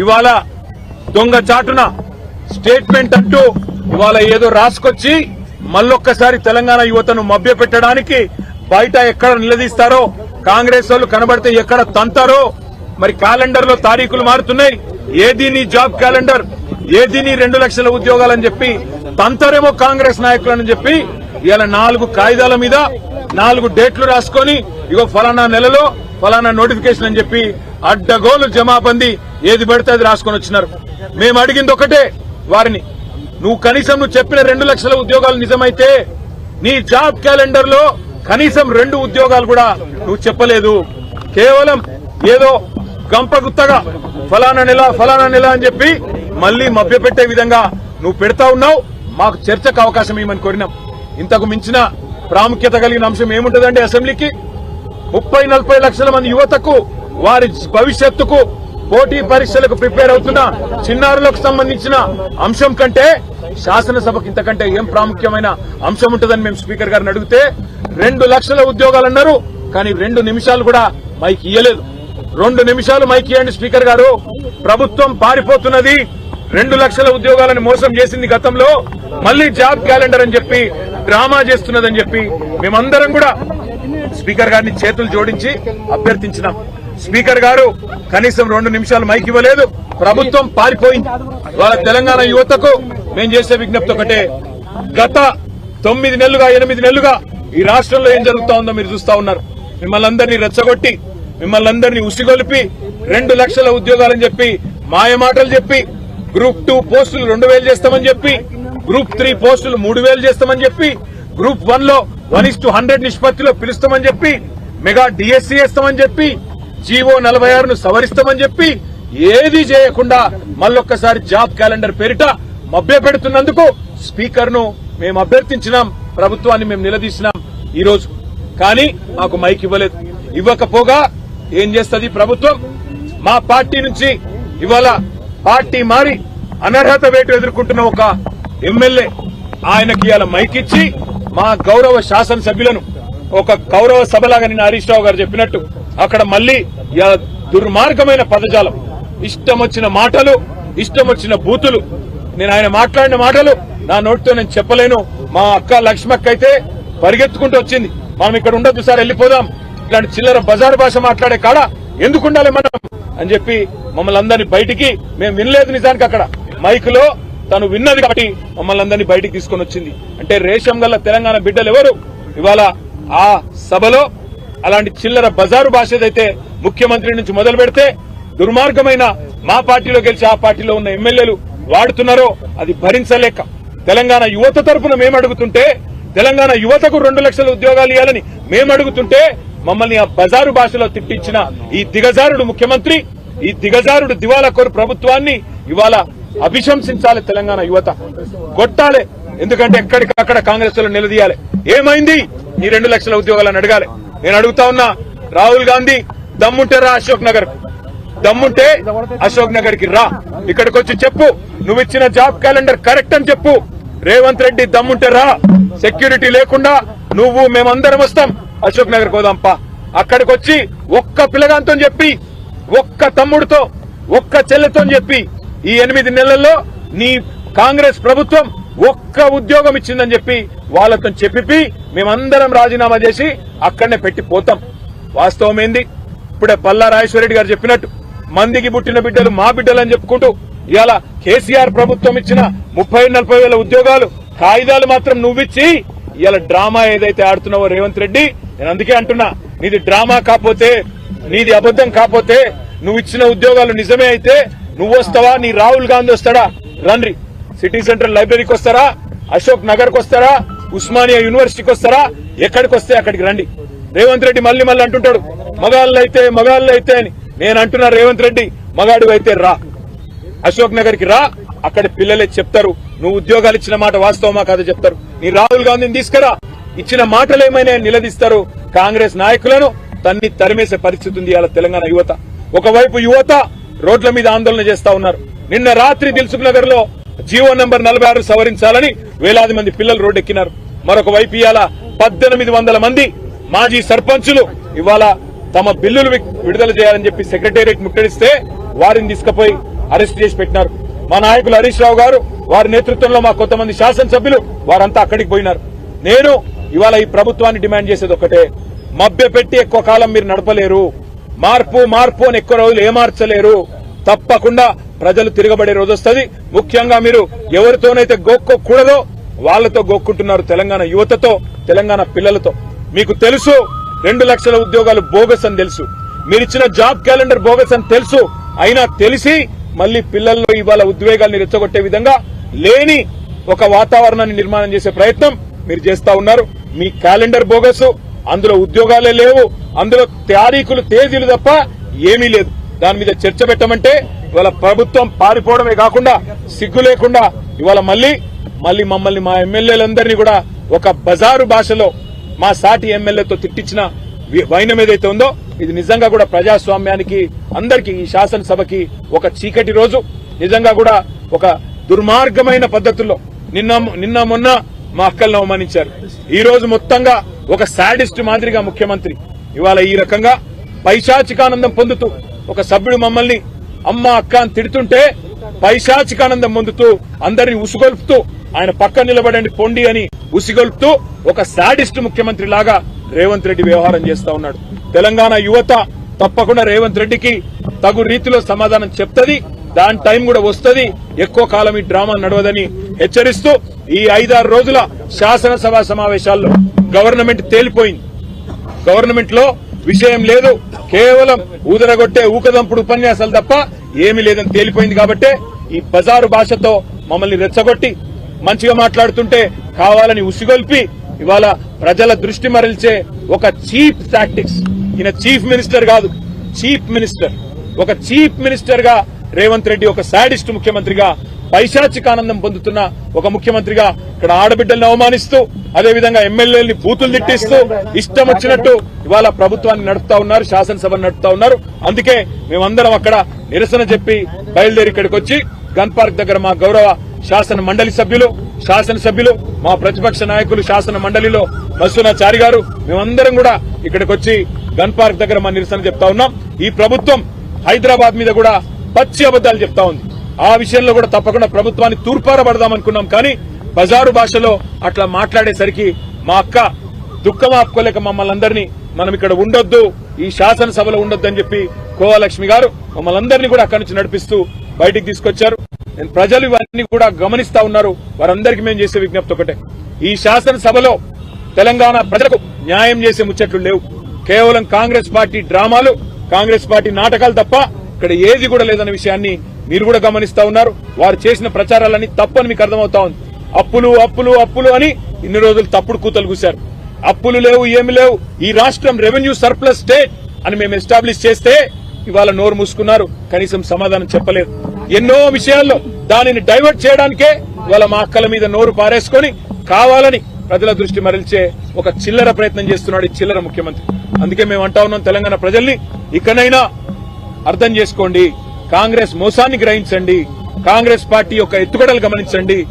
ఇవాళ దొంగ చాటున స్టేట్మెంట్ అంటూ ఇవాళ ఏదో రాసుకొచ్చి మళ్ళొక్కసారి తెలంగాణ యువతను మభ్య పెట్టడానికి బయట ఎక్కడ నిలదీస్తారో కాంగ్రెస్ వాళ్ళు కనబడితే ఎక్కడ తంతారో మరి క్యాలెండర్లో తారీఖులు మారుతున్నాయి. ఏది నీ జాబ్ క్యాలెండర్? ఏది నీ రెండు లక్షల ఉద్యోగాలని చెప్పి తంతరేమో కాంగ్రెస్ నాయకులని చెప్పి ఇలా నాలుగు కాయిదాల మీద నాలుగు డేట్లు రాసుకొని ఇగో ఫలానా నెలలో ఫలానా నోటిఫికేషన్ అని చెప్పి అడ్డగోలు జమాబంది ఏది పడితే అది రాసుకొని వచ్చినారు. మేము అడిగింది ఒకటే వారిని నువ్వు కనీసం నువ్వు చెప్పిన రెండు లక్షల ఉద్యోగాలు నిజమైతే నీ జాబ్ క్యాలెండర్లో కనీసం రెండు ఉద్యోగాలు కూడా నువ్వు చెప్పలేదు. కేవలం ఏదో గంపగుత్తగా ఫలానా నెల ఫలానా నెల అని చెప్పి మళ్ళీ మభ్యపెట్టే విధంగా నువ్వు పెడతా ఉన్నావు. మాకు చర్చకు అవకాశం ఇవ్వమని కోరినాం. ఇంతకు మించిన ప్రాముఖ్యత కలిగిన అంశం ఏముంటదండి అసెంబ్లీకి? ముప్పై నలభై లక్షల మంది యువతకు వారి భవిష్యత్తుకు పోటీ పరీక్షలకు ప్రిపేర్ అవుతున్న చిన్నారులకు సంబంధించిన అంశం కంటే శాసనసభకు ఇంతకంటే ఏం ప్రాముఖ్యమైన అంశం ఉంటుందని మేము స్పీకర్ గారిని అడిగితే రెండు లక్షల ఉద్యోగాలు అన్నారు కానీ రెండు నిమిషాలు కూడా మైక్ ఇయ్యలేదు. రెండు నిమిషాలు మైక్ ఇవ్వండి స్పీకర్ గారు. ప్రభుత్వం పారిపోతున్నది. రెండు లక్షల ఉద్యోగాలను మోసం చేసింది గతంలో. మళ్ళీ జాబ్ క్యాలెండర్ అని చెప్పి డ్రామా చేస్తున్నదని చెప్పి మేమందరం కూడా స్పీకర్ గారిని చేతులు జోడించి అభ్యర్థించినాం. స్పీకర్ గారు కనీసం రెండు నిమిషాలు మైక్ ఇవ్వలేదు. ప్రభుత్వం పారిపోయింది. వాళ్ళ తెలంగాణ యువతకు మేము చేసే విజ్ఞప్తి ఒకటే. గత తొమ్మిది నెలలుగా ఎనిమిది నెలలుగా ఈ రాష్ట్రంలో ఏం జరుగుతా ఉందో మీరు చూస్తా ఉన్నారు. మిమ్మల్ని అందరినీ రెచ్చగొట్టి మిమ్మల్ని అందరినీ ఉసిగొలిపి రెండు లక్షల ఉద్యోగాలని చెప్పి మాయ మాటలు చెప్పి గ్రూప్ టూ పోస్టులు రెండు వేలు చేస్తామని చెప్పి గ్రూప్ త్రీ పోస్టులు మూడు వేలు చేస్తామని చెప్పి గ్రూప్ వన్లో వన్ ఇస్ టు హండ్రెడ్ నిష్పత్తిలో పిలుస్తామని చెప్పి మెగా డిఎస్సీ వేస్తామని చెప్పి జీవో నలభై ఆరును సవరిస్తామని చెప్పి ఏది చేయకుండా మళ్ళొక్కసారి జాబ్ క్యాలెండర్ పేరిట మభ్య పెడుతున్నందుకు స్పీకర్ను మేము అభ్యర్థించినాం ప్రభుత్వాన్ని మేము నిలదీసినాం ఈ రోజు కానీ మాకు మైక్ ఇవ్వలేదు. ఇవ్వకపోగా ఏం చేస్తుంది ప్రభుత్వం? మా పార్టీ నుంచి ఇవాళ పార్టీ మారి అనర్హత వేటు ఎదుర్కొంటున్న ఒక ఎమ్మెల్యే ఆయనకి ఇవాళ మైక్ ఇచ్చి మా గౌరవ శాసనసభ్యులను ఒక గౌరవ సభలాగా నిన్న హరీష్ రావు గారు చెప్పినట్టు అక్కడ మళ్ళీ దుర్మార్గమైన పదజాలం. ఇష్టం వచ్చిన మాటలు ఇష్టం వచ్చిన బూతులు. నేను ఆయన మాట్లాడిన మాటలు నా నోటితో నేను చెప్పలేను. మా అక్క లక్ష్మక్క అయితే పరిగెత్తుకుంటూ వచ్చింది. మనం ఇక్కడ ఉండొద్దు సార్ వెళ్ళిపోదాం. ఇలాంటి చిల్లర బజారు భాష మాట్లాడే కాడ ఎందుకు ఉండాలి మనం? అని చెప్పి మమ్మల్ని అందరినీ బయటికి మేము వినలేదు నిజానికి అక్కడ. మైకులో తను విన్నది కాబట్టి మమ్మల్ని అందరినీ బయటికి తీసుకొని వచ్చింది. అంటే రేషం గల్ల తెలంగాణ బిడ్డలు ఎవరు? ఇవాళ ఆ సభలో అలాంటి చిల్లర బజారు భాష ఏదైతే ముఖ్యమంత్రి నుంచి మొదలు పెడితే దుర్మార్గమైన మా పార్టీలో గెలిచి ఆ పార్టీలో ఉన్న ఎమ్మెల్యేలు వాడుతున్నారో అది భరించలేక తెలంగాణ యువత తరఫున మేము అడుగుతుంటే తెలంగాణ యువతకు రెండు లక్షల ఉద్యోగాలు ఇవ్వాలని మేము అడుగుతుంటే మమ్మల్ని ఆ బజారు భాషలో తిట్టించిన ఈ దిగజారుడు ముఖ్యమంత్రి ఈ దిగజారుడు దివాలా కోరు ప్రభుత్వాన్ని ఇవాళ అభిశంసించాలి తెలంగాణ యువత. కొట్టాలి. ఎందుకంటే ఎక్కడికక్కడ కాంగ్రెస్లో నిలదీయాలి. ఏమైంది? ఈ రెండు లక్షల ఉద్యోగాలను అడగాలి. నేను అడుగుతా ఉన్నా రాహుల్ గాంధీ దమ్ముంటే రా అశోక్ నగర్. దమ్ముంటే అశోక్ నగర్కి రా. ఇక్కడికి వచ్చి చెప్పు నువ్వు ఇచ్చిన జాబ్ క్యాలెండర్ కరెక్ట్ అని చెప్పు. రేవంత్ రెడ్డి దమ్ముంటే రా. సెక్యూరిటీ లేకుండా నువ్వు మేమందరం వస్తాం. అశోక్ నగర్ పోదాంపా అక్కడికి వచ్చి ఒక్క పిల్లగాంతో చెప్పి ఒక్క తమ్ముడితో ఒక్క చెల్లెతో చెప్పి ఈ ఎనిమిది నెలల్లో నీ కాంగ్రెస్ ప్రభుత్వం ఒక్క ఉద్యోగం ఇచ్చిందని చెప్పి వాళ్ళతో చెప్పి మేమందరం రాజీనామా చేసి అక్కడనే పెట్టి పోతాం. వాస్తవం ఏంది? ఇప్పుడే పల్లా రాజేశ్వరరెడ్డి గారు చెప్పినట్టు మందికి పుట్టిన బిడ్డలు మా బిడ్డలు అని చెప్పుకుంటూ ఇవాళ కేసీఆర్ ప్రభుత్వం ఇచ్చిన ముప్పై నలభై వేల ఉద్యోగాలు కాగితాలు మాత్రం నువ్విచ్చి ఇవాళ డ్రామా ఏదైతే ఆడుతున్నావో రేవంత్ రెడ్డి నేను అందుకే అంటున్నా నీది డ్రామా కాకపోతే నీది అబద్ధం కాకపోతే నువ్వు ఇచ్చిన ఉద్యోగాలు నిజమే అయితే నువ్వు వస్తావా నీ రాహుల్ గాంధీ వస్తాడా? రండి. సిటీ సెంట్రల్ లైబ్రరీకి వస్తారా? అశోక్ నగర్కి వస్తారా? ఉస్మానియా యూనివర్సిటీకి వస్తారా? ఎక్కడికి వస్తే అక్కడికి రండి. రేవంత్ రెడ్డి మళ్ళీ మళ్ళీ అంటుంటాడు మగాళ్ళు అయితే మగాళ్ళు అయితే అని. నేను అంటున్నా రేవంత్ రెడ్డి మగాడు అయితే రా. అశోక్ నగర్కి రా. అక్కడ పిల్లలే చెప్తారు. నువ్వు ఉద్యోగాలు ఇచ్చిన మాట వాస్తవమా కాదో చెప్తారు. నీ రాహుల్ గాంధీని తీసుకురా. ఇచ్చిన మాటలు ఏమైనా నిలదీస్తారు? కాంగ్రెస్ నాయకులను తన్ని తరిమేసే పరిస్థితి ఉంది అలా తెలంగాణ యువత. ఒకవైపు యువత రోడ్ల మీద ఆందోళన చేస్తా ఉన్నారు. నిన్న రాత్రి దిల్సుఖ్ నగర్లో జీవో నంబర్ నలభై ఆరు సవరించాలని వేలాది మంది పిల్లలు రోడ్డెక్కినారు. మరొక వైపు ఇవాళ పద్దెనిమిది వందల మంది మాజీ సర్పంచులు ఇవాళ తమ బిల్లులు వి- విడుదల చేయాలని చెప్పి సెక్రటేరియట్ ముట్టడిస్తే వారిని తీసుకుపోయి అరెస్ట్ చేసి పెట్టినారు. మా నాయకులు హరీష్ రావు గారు వారి నేతృత్వంలో మా కొంతమంది శాసనసభ్యులు వారంతా అక్కడికి పోయినారు. నేను ఇవాళ ఈ ప్రభుత్వాన్ని డిమాండ్ చేసేది ఒకటే మభ్య పెట్టి ఎక్కువ కాలం మీరు నడపలేరు. మార్పు మార్పు అని ఎక్కువ రోజులు ఏమార్చలేరు. తప్పకుండా ప్రజలు తిరగబడే రోజు వస్తుంది. ముఖ్యంగా మీరు ఎవరితోనైతే గోక్కోకూడదో వాళ్ళతో గోక్కుంటున్నారు తెలంగాణ యువతతో తెలంగాణ పిల్లలతో. మీకు తెలుసు రెండు లక్షల ఉద్యోగాలు బోగస్ అని తెలుసు. మీరిచ్చిన జాబ్ క్యాలెండర్ బోగస్ అని తెలుసు. అయినా తెలిసి మళ్ళీ పిల్లల్లో ఇవాళ ఉద్వేగాల్ని రెచ్చగొట్టే విధంగా లేని ఒక వాతావరణాన్ని నిర్మాణం చేసే ప్రయత్నం మీరు చేస్తా ఉన్నారు. మీ క్యాలెండర్ బోగస్ అందులో ఉద్యోగాలే లేవు అందులో తారీఖులు తేదీలు తప్ప ఏమీ లేదు. దాని మీద చర్చ పెట్టమంటే ఇవాళ ప్రభుత్వం పారిపోవడమే కాకుండా సిగ్గు లేకుండా ఇవాళ మళ్ళీ మళ్ళీ మమ్మల్ని మా ఎమ్మెల్యేలందరినీ కూడా ఒక బజారు భాషలో మా సాటి ఎమ్మెల్యేతో తిట్టించిన వైనం ఏదైతే ఉందో ఇది నిజంగా కూడా ప్రజాస్వామ్యానికి అందరికీ ఈ శాసనసభకి ఒక చీకటి రోజు. నిజంగా కూడా ఒక దుర్మార్గమైన పద్ధతుల్లో నిన్న నిన్న మొన్న మా అక్కలను అవమానించారు. ఈ రోజు మొత్తంగా ఒక సాడిస్ట్ మాదిరిగా ముఖ్యమంత్రి ఇవాళ ఈ రకంగా పైశాచికానందం పొందుతూ ఒక సభ్యుడు మమ్మల్ని అమ్మ అక్క అని తిడుతుంటే పైశాచికానందం పొందుతూ అందరిని ఉసుగొల్పుతూ ఆయన పక్క నిలబడండి పొండి అని ఉసిగొల్పుతూ ఒక శాడిస్ట్ ముఖ్యమంత్రి లాగా రేవంత్ రెడ్డి వ్యవహారం చేస్తా ఉన్నాడు. తెలంగాణ యువత తప్పకుండా రేవంత్ రెడ్డికి తగు రీతిలో సమాధానం చెప్తది. దాని టైం కూడా వస్తది. ఎక్కువ కాలం ఈ డ్రామా నడవదని హెచ్చరిస్తూ ఈ ఐదారు రోజుల శాసనసభ సమావేశాల్లో గవర్నమెంట్ తేలిపోయింది. గవర్నమెంట్లో విషయం లేదు. కేవలం ఊదరగొట్టే ఊకదంపుడు ఉపన్యాసాలు తప్ప ఏమీ లేదని తేలిపోయింది కాబట్టే ఈ బజారు భాషతో మమ్మల్ని రెచ్చగొట్టి మంచిగా మాట్లాడుతుంటే కావాలని ఉసిగొల్పి ఇవాళ ప్రజల దృష్టి మరల్చే ఒక చీప్ టాక్టిక్స్. ఈయన చీఫ్ మినిస్టర్ కాదు చీఫ్ మినిస్టర్. ఒక చీఫ్ మినిస్టర్గా రేవంత్ రెడ్డి ఒక శాడిస్ట్ ముఖ్యమంత్రిగా పైశాచికానందం పొందుతున్న ఒక ముఖ్యమంత్రిగా ఇక్కడ ఆడబిడ్డల్ని అవమానిస్తూ అదేవిధంగా ఎమ్మెల్యేలని బూతులు తిట్టిస్తూ ఇష్టం వచ్చినట్టు ఇవాళ ప్రభుత్వాన్ని నడుపుతా ఉన్నారు శాసనసభను నడుపుతా ఉన్నారు. అందుకే మేమందరం అక్కడ నిరసన చెప్పి బయలుదేరి ఇక్కడికి వచ్చి గన్ పార్క్ దగ్గర మా గౌరవ శాసన మండలి సభ్యులు శాసనసభ్యులు మా ప్రతిపక్ష నాయకులు శాసన మండలిలో చారి గారు మేమందరం కూడా ఇక్కడికి వచ్చి గన్ పార్క్ దగ్గర మా నిరసన చెప్తా ఉన్నాం. ఈ ప్రభుత్వం హైదరాబాద్ మీద కూడా పచ్చి అబద్దాలు చెప్తా ఉంది. ఆ విషయంలో కూడా తప్పకుండా ప్రభుత్వాన్ని తూర్పారబడదాం అనుకున్నాం. కానీ బజారు భాషలో అట్లా మాట్లాడేసరికి మా అక్క దుఃఖం ఆపుకోలేక మమ్మల్ని అందరినీ మనం ఇక్కడ ఉండొద్దు ఈ శాసనసభలో ఉండొద్దు అని చెప్పి కోవాలక్ష్మి గారు మమ్మల్ని అందరినీ కూడా అక్కడి నుంచి నడిపిస్తూ బయటికి తీసుకొచ్చారు. నేను ప్రజలు ఇవన్నీ కూడా గమనిస్తా ఉన్నారు. వారందరికీ మేము చేసే విజ్ఞప్తి ఒకటే. ఈ శాసనసభలో తెలంగాణ ప్రజలకు న్యాయం చేసే ముచ్చట్లు లేవు. కేవలం కాంగ్రెస్ పార్టీ డ్రామాలు కాంగ్రెస్ పార్టీ నాటకాలు తప్ప ఇక్కడ ఏది కూడా లేదన్న విషయాన్ని మీరు కూడా గమనిస్తా ఉన్నారు. వారు చేసిన ప్రచారాలన్నీ తప్పని మీకు అర్థమవుతా ఉంది. అప్పులు అప్పులు అప్పులు అని ఇన్ని రోజులు తప్పుడు కూతలు కూశారు. అప్పులు లేవు ఏమి లేవు. ఈ రాష్ట్రం రెవెన్యూ సర్ప్లస్ స్టేట్ అని మేము ఎస్టాబ్లిష్ చేస్తే ఇవాళ నోరు మూసుకున్నారు. కనీసం సమాధానం చెప్పలేదు. ఎన్నో విషయాల్లో దానిని డైవర్ట్ చేయడానికే ఇవాళ మా అక్కల మీద నోరు పారేసుకొని కావాలని ప్రజల దృష్టి మరల్చే ఒక చిల్లర ప్రయత్నం చేస్తున్నాడు ఈ చిల్లర ముఖ్యమంత్రి. అందుకే మేము అంటా ఉన్నాం తెలంగాణ ప్రజల్ని ఇకనైనా అర్థం చేసుకోండి. కాంగ్రెస్ మోసాన్ని గ్రహించండి. కాంగ్రెస్ పార్టీ యొక్క ఎత్తుగడలు గమనించండి.